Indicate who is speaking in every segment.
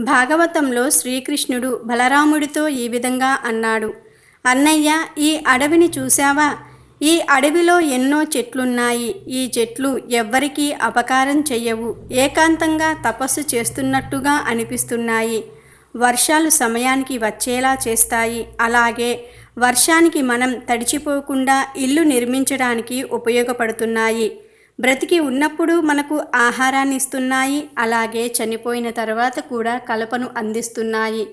Speaker 1: భాగవతంలో శ్రీకృష్ణుడు బలరాముడితో ఈ విధంగా అన్నాడు. అన్నయ్య ఈ అడవిని చూశావా? ఈ అడవిలో ఎన్నో చెట్లున్నాయి. ఈ చెట్లు ఎవ్వరికీ అపకారం చెయ్యవు. ఏకాంతంగా తపస్సు చేస్తున్నట్టుగా అనిపిస్తున్నాయి. వర్షాలు సమయానికి వచ్చేలా చేస్తాయి. అలాగే వర్షానికి మనం తడిచిపోకుండా ఇల్లు నిర్మించడానికి ఉపయోగపడుతున్నాయి. బ్రతికి ఉన్నప్పుడు మనకు ఆహారాన్ని ఇస్తున్నాయి అలాగే చనిపోయిన తర్వాత కూడా కలపను అందిస్తున్నాయి.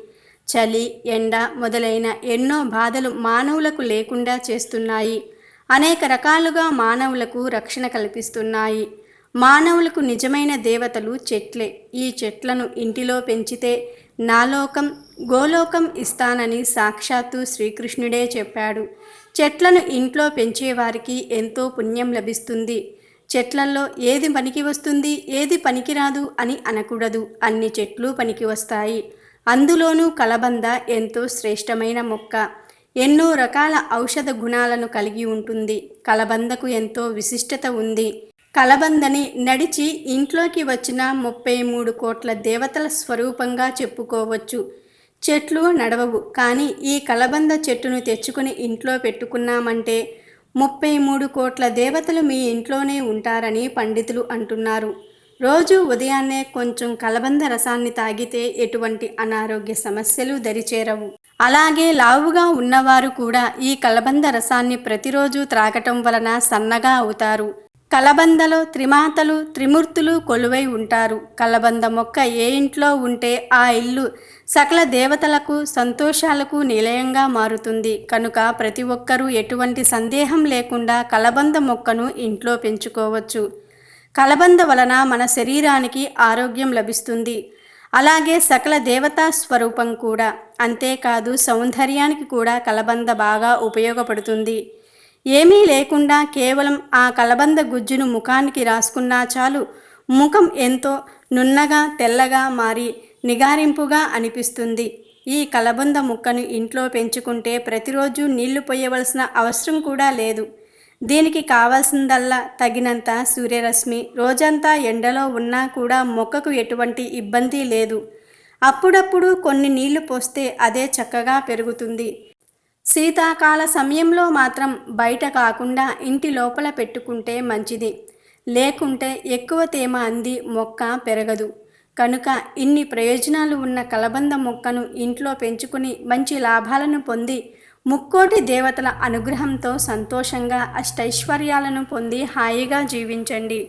Speaker 1: చలి ఎండ మొదలైన ఎన్నో బాధలు మానవులకు లేకుండా చేస్తున్నాయి. అనేక రకాలుగా మానవులకు రక్షణ కల్పిస్తున్నాయి. మానవులకు నిజమైన దేవతలు చెట్లే. ఈ చెట్లను ఇంటిలో పెంచితే నాలోకం గోలోకం ఇస్తానని సాక్షాత్తు శ్రీకృష్ణుడే చెప్పాడు. చెట్లను ఇంట్లో పెంచేవారికి ఎంతో పుణ్యం లభిస్తుంది. చెట్లల్లో ఏది పనికి వస్తుంది ఏది పనికిరాదు అని అనకూడదు. అన్ని చెట్లు పనికి వస్తాయి. అందులోనూ కలబంద ఎంతో శ్రేష్టమైన మొక్క. ఎన్నో రకాల ఔషధ గుణాలను కలిగి ఉంటుంది. కలబందకు ఎంతో విశిష్టత ఉంది. కలబందని నడిచి ఇంట్లోకి వచ్చిన ముప్పై మూడు కోట్ల దేవతల స్వరూపంగా చెప్పుకోవచ్చు. చెట్లు నడవవు. కానీ ఈ కలబంద చెట్టును తెచ్చుకుని ఇంట్లో పెట్టుకున్నామంటే ముప్పై మూడు కోట్ల దేవతలు మీ ఇంట్లోనే ఉంటారని పండితులు అంటున్నారు. రోజు ఉదయాన్నే కొంచెం కలబంద రసాన్ని తాగితే ఎటువంటి అనారోగ్య సమస్యలు దరిచేరవు. అలాగే లావుగా ఉన్నవారు కూడా ఈ కలబంద రసాన్ని ప్రతిరోజు త్రాగటం వలన సన్నగా అవుతారు. కలబందలో త్రిమాతలు త్రిమూర్తులు కొలువై ఉంటారు. కలబంద మొక్క ఏ ఇంట్లో ఉంటే ఆ ఇల్లు సకల దేవతలకు సంతోషాలకు నిలయంగా మారుతుంది. కనుక ప్రతి ఒక్కరూ ఎటువంటి సందేహం లేకుండా కలబంద మొక్కను ఇంట్లో పెంచుకోవచ్చు. కలబంద వలన మన శరీరానికి ఆరోగ్యం లభిస్తుంది. అలాగే సకల దేవతా స్వరూపం కూడా. అంతేకాదు సౌందర్యానికి కూడా కలబంద బాగా ఉపయోగపడుతుంది. ఏమీ లేకుండా కేవలం ఆ కలబంద గుజ్జును ముఖానికి రాసుకున్నా చాలు. ముఖం ఎంతో నున్నగా తెల్లగా మారి నిగారింపుగా అనిపిస్తుంది. ఈ కలబంద ముక్కను ఇంట్లో పెంచుకుంటే ప్రతిరోజు నీళ్ళు పోయవలసిన అవసరం కూడా లేదు. దీనికి కావాల్సిందల్లా తగినంత సూర్యరశ్మి రోజంతా ఎండలో ఉన్నా కూడా మొక్కకు ఎటువంటి ఇబ్బంది లేదు. అప్పుడప్పుడు కొన్ని నీళ్ళు పోస్తే అదే చక్కగా పెరుగుతుంది. శీతాకాల సమయంలో మాత్రం బయట కాకుండా ఇంటి లోపల పెట్టుకుంటే మంచిది. లేకుంటే ఎక్కువ తేమ అంది మొక్క పెరగదు. కనుక ఇన్ని ప్రయోజనాలు ఉన్న కలబంద మొక్కను ఇంట్లో పెంచుకుని మంచి లాభాలను పొంది ముక్కోటి దేవతల అనుగ్రహంతో సంతోషంగా అష్టైశ్వర్యాలను పొంది హాయిగా జీవించండి.